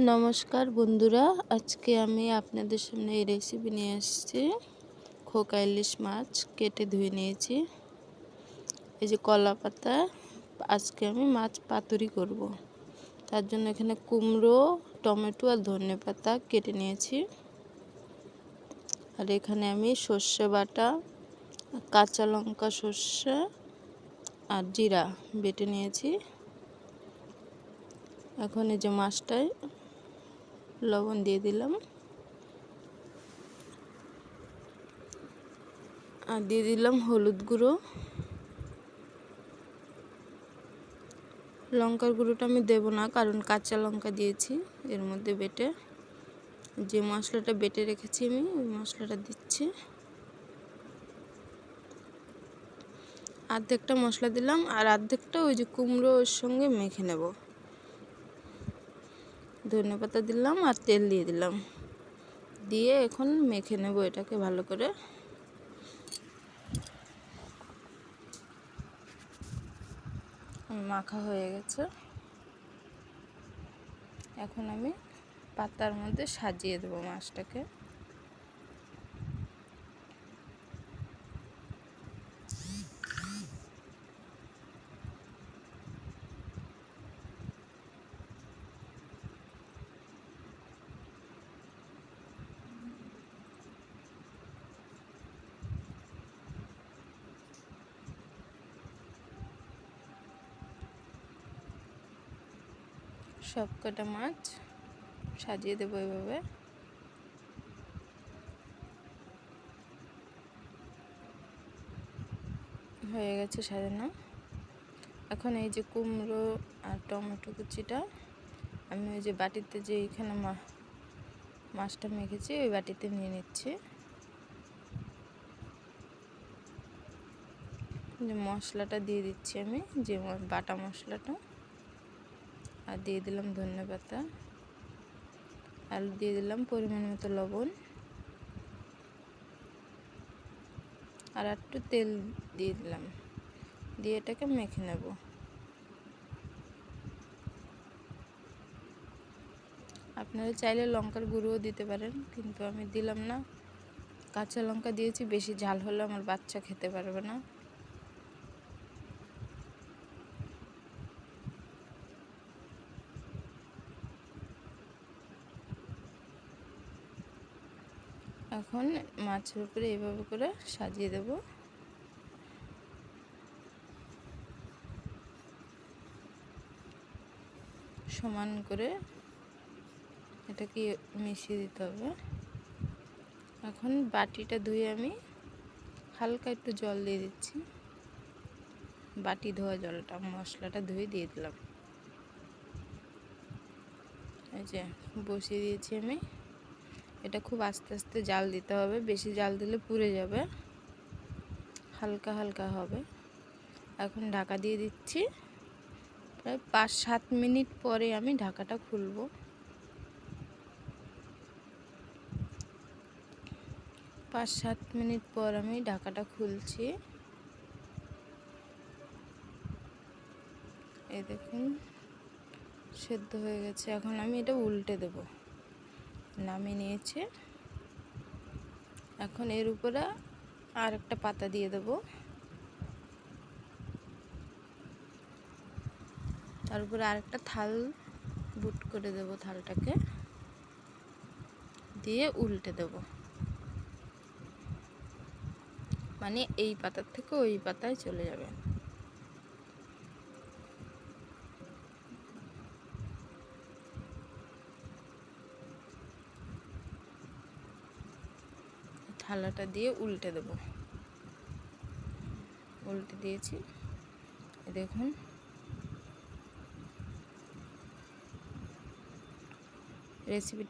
নমস্কার বন্ধুরা, আজকে আমি আপনাদের সামনে এই রেসিপি নিয়ে এসেছি খোকা, ইলিশ মাছ কেটে ধুয়ে নিয়েছি। এই যে কলা পাতা, আজকে আমি মাছ পাতুরি করব। তার জন্য এখানে কুমড়ো, টমেটো আর ধনে পাতা কেটে নিয়েছি। আর এখানে আমি সর্ষে বাটা, কাঁচা লঙ্কা সর্ষে আর জিরা বেটে নিয়েছি। এখন এই যে মাছটায় লবণ দিয়ে দিলাম। আর দিয়ে দিলাম হলুদ গুঁড়ো। লঙ্কার গুঁড়োটা আমি দেবো না, কারণ কাঁচা লঙ্কা দিয়েছি, এর মধ্যে বেটে। যে মশলাটা বেটে রেখেছি আমি, ওই মশলাটা দিচ্ছি। অর্ধেকটা মশলা দিলাম, আর অর্ধেকটা ওই যে কুমড়োর সঙ্গে মেখে নেব। ধনে পাতা দিলাম আর তেল দিয়ে দিলাম। দিয়ে এখন মেখে নেব এটাকে ভালো করে। মাখা হয়ে গেছে। এখন আমি পাতার মধ্যে সাজিয়ে দেবো মাছটাকে। সব কটা মাছ সাজিয়ে দেবো এভাবে। হয়ে গেছে সাজানো। এখন এই যে কুমড়ো আর টমেটো কুচিটা, আমি ওই যে বাটিতে যে এইখানে মাছটা মেখেছি, ওই বাটিতে নিয়ে নিচ্ছি। যে মশলাটা দিয়ে দিচ্ছি আমি, যে বাটা মশলাটা। আর দিয়ে দিলাম ধনে পাতা আর দিয়ে দিলাম পরিমাণ মতো লবণ, আর একটু তেল দিয়ে দিলাম। দিয়ে এটাকে মেখে নেব। আপনারা চাইলে লঙ্কার গুঁড়োও দিতে পারেন, কিন্তু আমি দিলাম না। কাঁচা লঙ্কা দিয়েছি, বেশি ঝাল হলে আমার বাচ্চা খেতে পারবে না। এখন মাছের উপরে এইভাবে করে সাজিয়ে দেব। সমান করে এটাকে মিশিয়ে দিতে হবে। এখন বাটিটা ধুয়ে আমি হালকা একটু জল দিয়ে দিচ্ছি। বাটি ধোয়া জলটা, মশলাটা ধুয়ে দিয়ে দিলাম। এই যে বসিয়ে দিয়েছি আমি। এটা খুব আস্তে আস্তে জাল দিতে হবে, বেশি জাল দিলে পুড়ে যাবে, হালকা হালকা হবে। এখন ঢাকা দিয়ে দিচ্ছি। প্রায় পাঁচ সাত মিনিট পরে আমি ঢাকাটা খুলব। পাঁচ সাত মিনিট পর আমি ঢাকাটা খুলছি। এই দেখুন, সেদ্ধ হয়ে গেছে। এখন আমি এটা উল্টে দেবো। নামিয়ে নিয়েছে। এখন এর উপরে আর একটা পাতা দিয়ে দেব। তার উপরে আরেকটা থাল বুট করে দেব থালটাকে। দিয়ে উল্টে দেব। মানে এই পাতার থেকে ওই পাতায় চলে যাবে। থালাটা দিয়ে উল্টে দেব। উল্টে দিয়েছি। দেখুন। রেসিপি